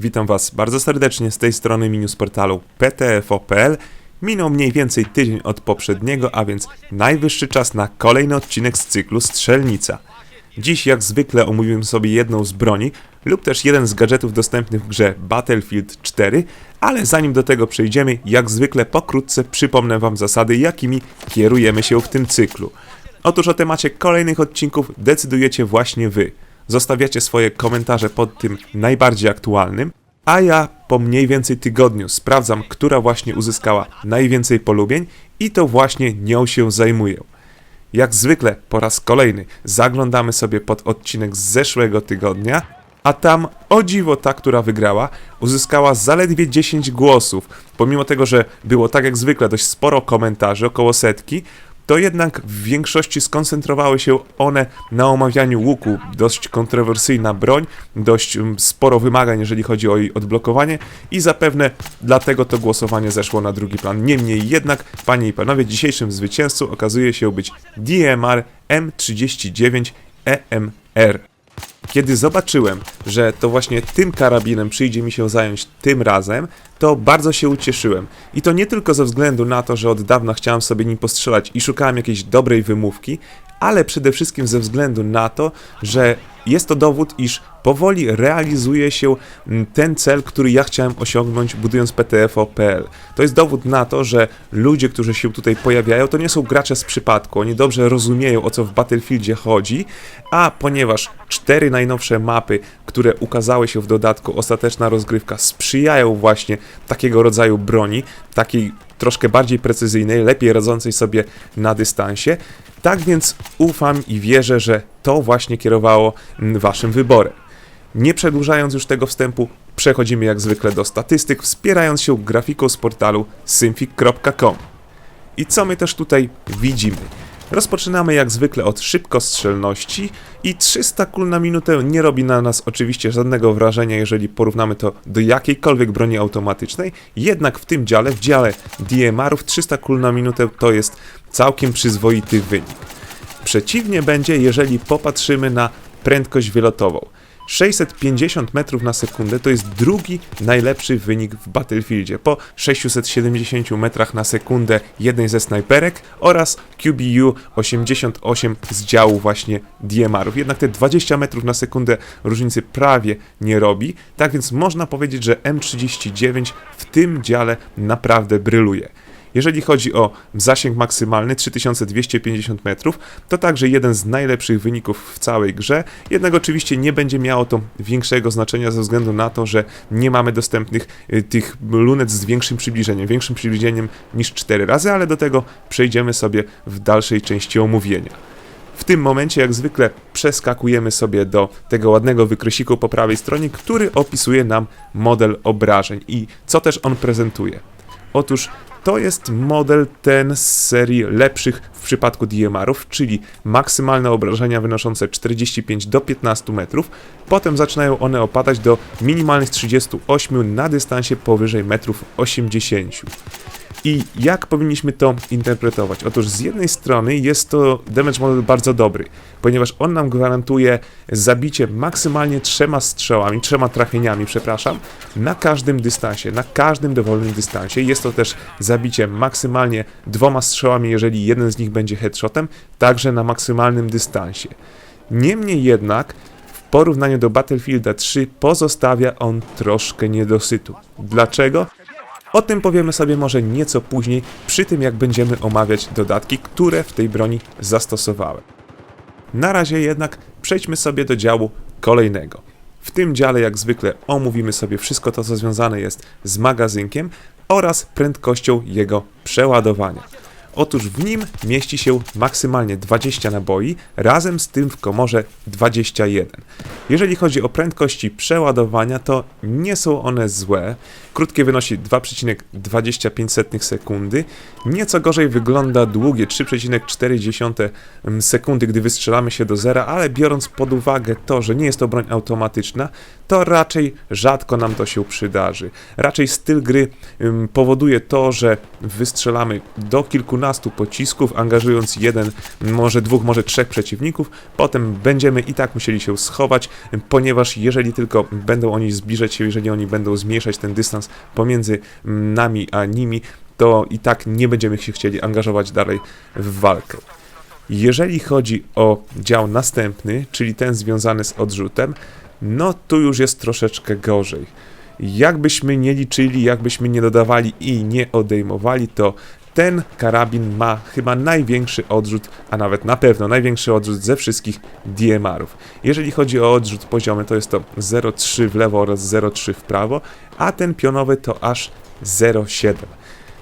Witam Was bardzo serdecznie z tej strony menu z portalu ptfo.pl. Minął mniej więcej tydzień od poprzedniego, a więc najwyższy czas na kolejny odcinek z cyklu Strzelnica. Dziś jak zwykle omówimy sobie jedną z broni lub też jeden z gadżetów dostępnych w grze Battlefield 4, ale zanim do tego przejdziemy, jak zwykle pokrótce przypomnę Wam zasady, jakimi kierujemy się w tym cyklu. Otóż o temacie kolejnych odcinków decydujecie właśnie Wy. Zostawiacie swoje komentarze pod tym najbardziej aktualnym, a ja po mniej więcej tygodniu sprawdzam, która właśnie uzyskała najwięcej polubień i to właśnie nią się zajmuję. Jak zwykle po raz kolejny zaglądamy sobie pod odcinek z zeszłego tygodnia, a tam o dziwo ta, która wygrała, uzyskała zaledwie 10 głosów. Pomimo tego, że było tak jak zwykle dość sporo komentarzy, około setki, to jednak w większości skoncentrowały się one na omawianiu łuku. Dość kontrowersyjna broń, dość mm, sporo wymagań, jeżeli chodzi o jej odblokowanie i zapewne dlatego to głosowanie zeszło na drugi plan. Niemniej jednak, panie i panowie, dzisiejszym zwycięzcą okazuje się być DMR M39 EMR. Kiedy zobaczyłem, że to właśnie tym karabinem przyjdzie mi się zająć tym razem, to bardzo się ucieszyłem. I to nie tylko ze względu na to, że od dawna chciałem sobie nim postrzelać i szukałem jakiejś dobrej wymówki, ale przede wszystkim ze względu na to, że jest to dowód, iż powoli realizuje się mm, ten cel, który ja chciałem osiągnąć budując PTFO.pl. To jest dowód na to, że ludzie, którzy się tutaj pojawiają, to nie są gracze z przypadku. Oni dobrze rozumieją, o co w Battlefieldzie chodzi, a ponieważ cztery najnowsze mapy, które ukazały się w dodatku Ostateczna Rozgrywka, sprzyjają właśnie takiego rodzaju broni, takiej troszkę bardziej precyzyjnej, lepiej radzącej sobie na dystansie. Tak więc ufam i wierzę, że to właśnie kierowało mm, waszym wyborem. Nie przedłużając już tego wstępu, przechodzimy jak zwykle do statystyk, wspierając się grafiką z portalu symfik.com. I co my też tutaj widzimy? Rozpoczynamy jak zwykle od szybkostrzelności i 300 kul na minutę nie robi na nas oczywiście żadnego wrażenia, jeżeli porównamy to do jakiejkolwiek broni automatycznej, jednak w tym dziale, w dziale DMR-ów 300 kul na minutę to jest całkiem przyzwoity wynik. Przeciwnie będzie, jeżeli popatrzymy na prędkość wylotową. 650 metrów na sekundę to jest drugi najlepszy wynik w Battlefieldzie po 670 metrach na sekundę jednej ze snajperek oraz QBU 88 z działu właśnie DMR-ów. Jednak te 20 metrów na sekundę różnicy prawie nie robi, tak więc można powiedzieć, że M39 w tym dziale naprawdę bryluje. Jeżeli chodzi o zasięg maksymalny 3250 metrów, to także jeden z najlepszych wyników w całej grze, jednak oczywiście nie będzie miało to większego znaczenia ze względu na to, że nie mamy dostępnych y, tych lunet z większym przybliżeniem, większym przybliżeniem niż 4 razy, ale do tego przejdziemy sobie w dalszej części omówienia. W tym momencie, jak zwykle, przeskakujemy sobie do tego ładnego wykrosiku po prawej stronie, który opisuje nam model obrażeń i co też on prezentuje. Otóż to jest model ten z serii lepszych w przypadku DMR-ów, czyli maksymalne obrażenia wynoszące 45 do 15 metrów. Potem zaczynają one opadać do minimalnych 38 na dystansie powyżej metrów 80. I jak powinniśmy to interpretować? Otóż z jednej strony jest to damage model bardzo dobry, ponieważ on nam gwarantuje zabicie maksymalnie trzema strzałami, trzema trafieniami, przepraszam, na każdym dystansie, na każdym dowolnym dystansie. Jest to też zabicie maksymalnie dwoma strzałami, jeżeli jeden z nich będzie headshotem, także na maksymalnym dystansie. Niemniej jednak w porównaniu do Battlefielda 3 pozostawia on troszkę niedosytu. Dlaczego? O tym powiemy sobie może nieco później, przy tym jak będziemy omawiać dodatki, które w tej broni zastosowałem. Na razie jednak przejdźmy sobie do działu kolejnego. W tym dziale, jak zwykle, omówimy sobie wszystko to, co związane jest z magazynkiem oraz prędkością jego przeładowania. Otóż w nim mieści się maksymalnie 20 naboi, razem z tym w komorze 21. Jeżeli chodzi o prędkości przeładowania, to nie są one złe. Krótkie wynosi 2,25 sekundy. Nieco gorzej wygląda długie 3,4 sekundy, gdy wystrzelamy się do zera, ale biorąc pod uwagę to, że nie jest to broń automatyczna, to raczej rzadko nam to się przydarzy. Raczej styl gry powoduje to, że wystrzelamy do kilku kilkunastu pocisków, angażując jeden, może dwóch, może trzech przeciwników. Potem będziemy i tak musieli się schować, ponieważ jeżeli tylko będą oni zbliżać się, jeżeli oni będą zmniejszać ten dystans pomiędzy mm, nami a nimi, to i tak nie będziemy się chcieli angażować dalej w walkę. Jeżeli chodzi o dział następny, czyli ten związany z odrzutem, no tu już jest troszeczkę gorzej. Jakbyśmy nie liczyli, jakbyśmy nie dodawali i nie odejmowali, to ten karabin ma chyba największy odrzut, a nawet na pewno największy odrzut ze wszystkich DMR-ów. Jeżeli chodzi o odrzut poziomy, to jest to 0,3 w lewo oraz 0,3 w prawo, a ten pionowy to aż 0,7.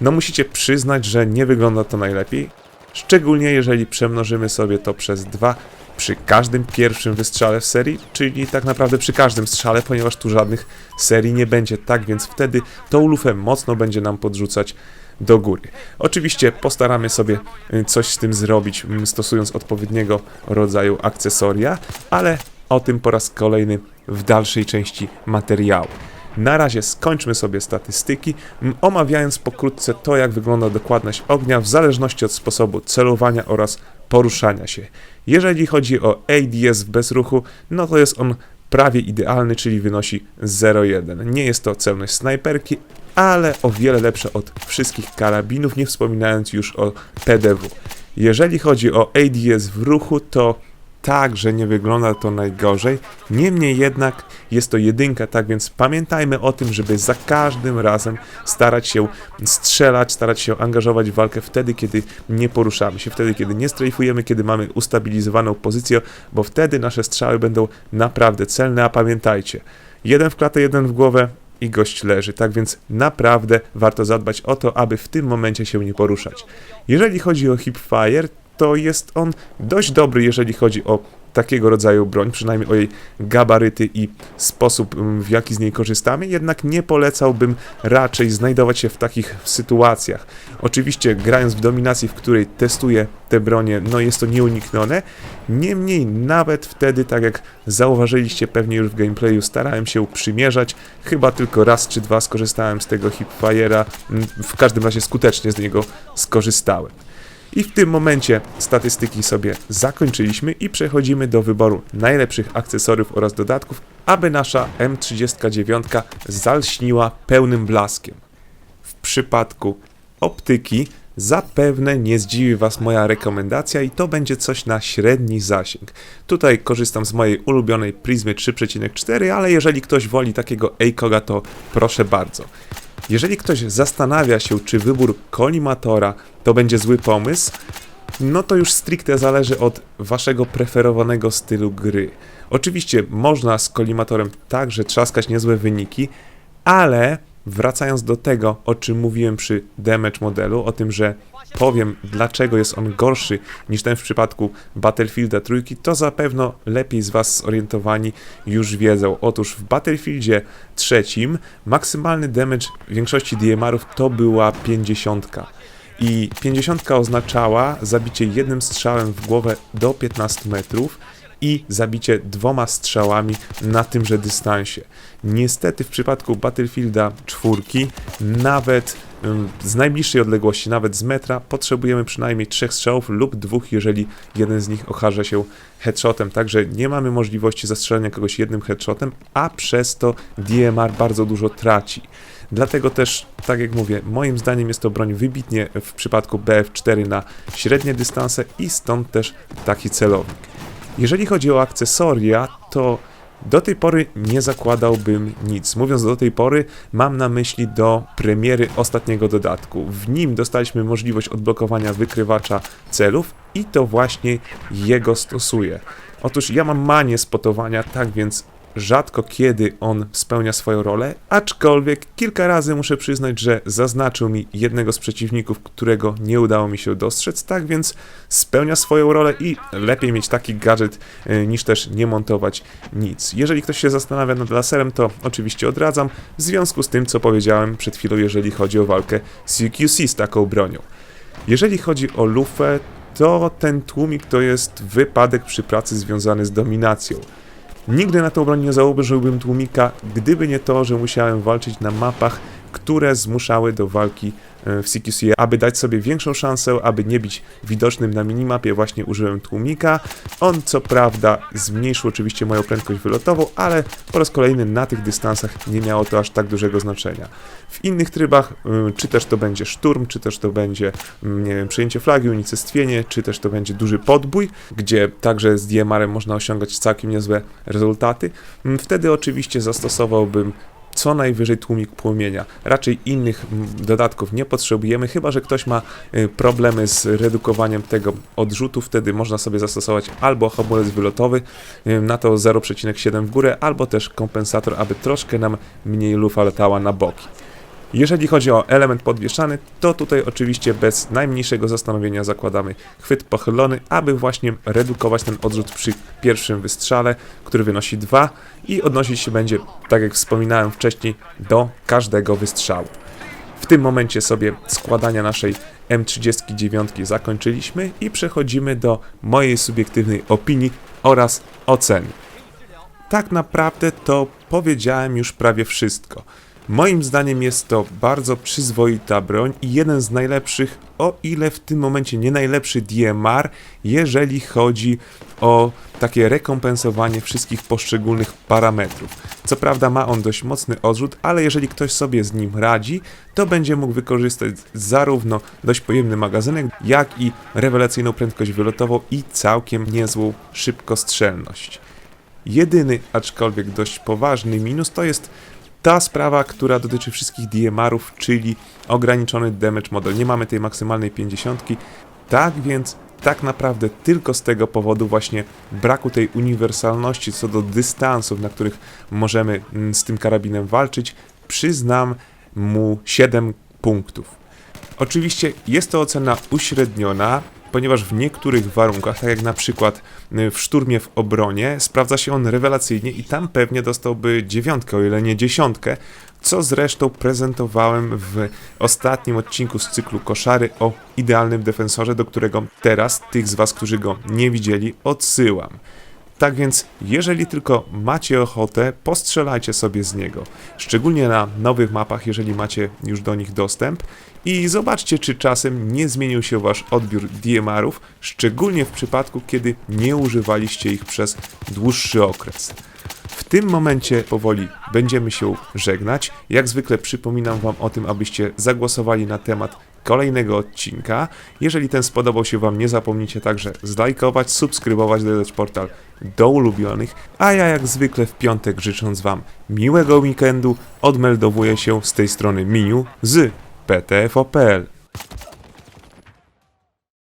No musicie przyznać, że nie wygląda to najlepiej, szczególnie jeżeli przemnożymy sobie to przez 2 przy każdym pierwszym wystrzale w serii, czyli tak naprawdę przy każdym strzale, ponieważ tu żadnych serii nie będzie, tak więc wtedy tą lufę mocno będzie nam podrzucać do góry. Oczywiście postaramy sobie y, coś z tym zrobić, stosując odpowiedniego rodzaju akcesoria, ale o tym po raz kolejny w dalszej części materiału. Na razie skończmy sobie statystyki, omawiając pokrótce to, jak wygląda dokładność ognia w zależności od sposobu celowania oraz poruszania się. Jeżeli chodzi o ADS w bezruchu, no to jest on prawie idealny, czyli wynosi 0,1. Nie jest to celność snajperki, ale o wiele lepsze od wszystkich karabinów, nie wspominając już o PDW. Jeżeli chodzi o ADS w ruchu, to tak, że nie wygląda to najgorzej. Niemniej jednak jest to jedynka, tak więc pamiętajmy o tym, żeby za każdym razem starać się strzelać, starać się angażować w walkę wtedy, kiedy nie poruszamy się, wtedy, kiedy nie strajfujemy, kiedy mamy ustabilizowaną pozycję, bo wtedy nasze strzały będą naprawdę celne, a pamiętajcie, jeden w klatę, jeden w głowę i gość leży, tak więc naprawdę warto zadbać o to, aby w tym momencie się nie poruszać. Jeżeli chodzi o hipfire, to jest on dość dobry, jeżeli chodzi o takiego rodzaju broń, przynajmniej o jej gabaryty i sposób, mm, w jaki z niej korzystamy, jednak nie polecałbym raczej znajdować się w takich sytuacjach. Oczywiście, grając w dominacji, w której testuję te bronie, no jest to nieuniknione, niemniej nawet wtedy, tak jak zauważyliście pewnie już w gameplayu, starałem się przymierzać, chyba tylko raz czy dwa skorzystałem z tego hipfire'a, mm, w każdym razie skutecznie z niego skorzystałem. I w tym momencie statystyki sobie zakończyliśmy i przechodzimy do wyboru najlepszych akcesoriów oraz dodatków, aby nasza M39 zalśniła pełnym blaskiem. W przypadku optyki zapewne nie zdziwi Was moja rekomendacja i to będzie coś na średni zasięg. Tutaj korzystam z mojej ulubionej Prismy 3.4, ale jeżeli ktoś woli takiego ACOGa to proszę bardzo. Jeżeli ktoś zastanawia się, czy wybór kolimatora to będzie zły pomysł, no to już stricte zależy od waszego preferowanego stylu gry. Oczywiście można z kolimatorem także trzaskać niezłe wyniki, ale wracając do tego, o czym mówiłem przy damage modelu, o tym, że powiem, dlaczego jest on gorszy niż ten w przypadku Battlefielda trójki, to zapewne lepiej z Was zorientowani już wiedzą. Otóż w Battlefieldzie trzecim maksymalny damage większości DMR-ów to była 50. I 50 oznaczała zabicie jednym strzałem w głowę do 15 metrów i zabicie dwoma strzałami na tymże dystansie. Niestety w przypadku Battlefielda 4 nawet z najbliższej odległości, nawet z metra, potrzebujemy przynajmniej trzech strzałów lub dwóch, jeżeli jeden z nich okaże się headshotem. Także nie mamy możliwości zastrzelenia kogoś jednym headshotem, a przez to DMR bardzo dużo traci. Dlatego też, tak jak mówię, moim zdaniem jest to broń wybitnie w przypadku BF4 na średnie dystanse i stąd też taki celownik. Jeżeli chodzi o akcesoria, to do tej pory nie zakładałbym nic. Mówiąc do tej pory, mam na myśli do premiery ostatniego dodatku. W nim dostaliśmy możliwość odblokowania wykrywacza celów i to właśnie jego stosuję. Otóż ja mam manię spotowania, tak więc rzadko kiedy on spełnia swoją rolę, aczkolwiek kilka razy muszę przyznać, że zaznaczył mi jednego z przeciwników, którego nie udało mi się dostrzec, tak więc spełnia swoją rolę i lepiej mieć taki gadżet e, niż też nie montować nic. Jeżeli ktoś się zastanawia nad laserem, to oczywiście odradzam, w związku z tym, co powiedziałem przed chwilą, jeżeli chodzi o walkę CQC z taką bronią. Jeżeli chodzi o lufę, to ten tłumik to jest wypadek przy pracy związany z dominacją. Nigdy na tą broń nie założyłbym tłumika, gdyby nie to, że musiałem walczyć na mapach, które zmuszały do walki w CQC, aby dać sobie większą szansę, aby nie być widocznym na minimapie, właśnie użyłem tłumika. On co prawda zmniejszył oczywiście moją prędkość wylotową, ale po raz kolejny na tych dystansach nie miało to aż tak dużego znaczenia. W innych trybach, y, czy też to będzie szturm, czy też to będzie, mm, nie wiem, przejęcie flagi, unicestwienie, czy też to będzie duży podbój, gdzie także z DMR-em można osiągać całkiem niezłe rezultaty, mm, wtedy oczywiście zastosowałbym co najwyżej tłumik płomienia. Raczej innych dodatków nie potrzebujemy, chyba że ktoś ma y, problemy z redukowaniem tego odrzutu, wtedy można sobie zastosować albo hamulec wylotowy y, na to 0,7 w górę, albo też kompensator, aby troszkę nam mniej lufa latała na boki. Jeżeli chodzi o element podwieszany, to tutaj oczywiście bez najmniejszego zastanowienia zakładamy chwyt pochylony, aby właśnie redukować ten odrzut przy pierwszym wystrzale, który wynosi 2 i odnosić się będzie, tak jak wspominałem wcześniej, do każdego wystrzału. W tym momencie sobie składania naszej M39 zakończyliśmy i przechodzimy do mojej subiektywnej opinii oraz oceny. Tak naprawdę to powiedziałem już prawie wszystko. Moim zdaniem jest to bardzo przyzwoita broń i jeden z najlepszych, o ile w tym momencie nie najlepszy DMR, jeżeli chodzi o takie rekompensowanie wszystkich poszczególnych parametrów. Co prawda ma on dość mocny odrzut, ale jeżeli ktoś sobie z nim radzi, to będzie mógł wykorzystać zarówno dość pojemny magazynek, jak i rewelacyjną prędkość wylotową i całkiem niezłą szybkostrzelność. Jedyny, aczkolwiek dość poważny minus to jest ta sprawa, która dotyczy wszystkich DMR-ów, czyli ograniczony damage model. Nie mamy tej maksymalnej 50. Tak więc tak naprawdę tylko z tego powodu właśnie braku tej uniwersalności co do dystansów, na których możemy mm, z tym karabinem walczyć, przyznam mu 7 punktów. Oczywiście jest to ocena uśredniona, ponieważ w niektórych warunkach, tak jak na przykład y, w szturmie w obronie, sprawdza się on rewelacyjnie i tam pewnie dostałby dziewiątkę, o ile nie dziesiątkę, co zresztą prezentowałem w ostatnim odcinku z cyklu Koszary o idealnym defensorze, do którego teraz tych z Was, którzy go nie widzieli, odsyłam. Tak więc, jeżeli tylko macie ochotę, postrzelajcie sobie z niego. Szczególnie na nowych mapach, jeżeli macie już do nich dostęp. I zobaczcie, czy czasem nie zmienił się wasz odbiór DMR-ów, szczególnie w przypadku, kiedy nie używaliście ich przez dłuższy okres. W tym momencie powoli będziemy się żegnać. Jak zwykle przypominam Wam o tym, abyście zagłosowali na temat kolejnego odcinka. Jeżeli ten spodobał się Wam, nie zapomnijcie także zlajkować, subskrybować Dodać Portal do ulubionych. A ja jak zwykle w piątek życząc Wam miłego weekendu, odmeldowuję się z tej strony Miniu z PTFOPL.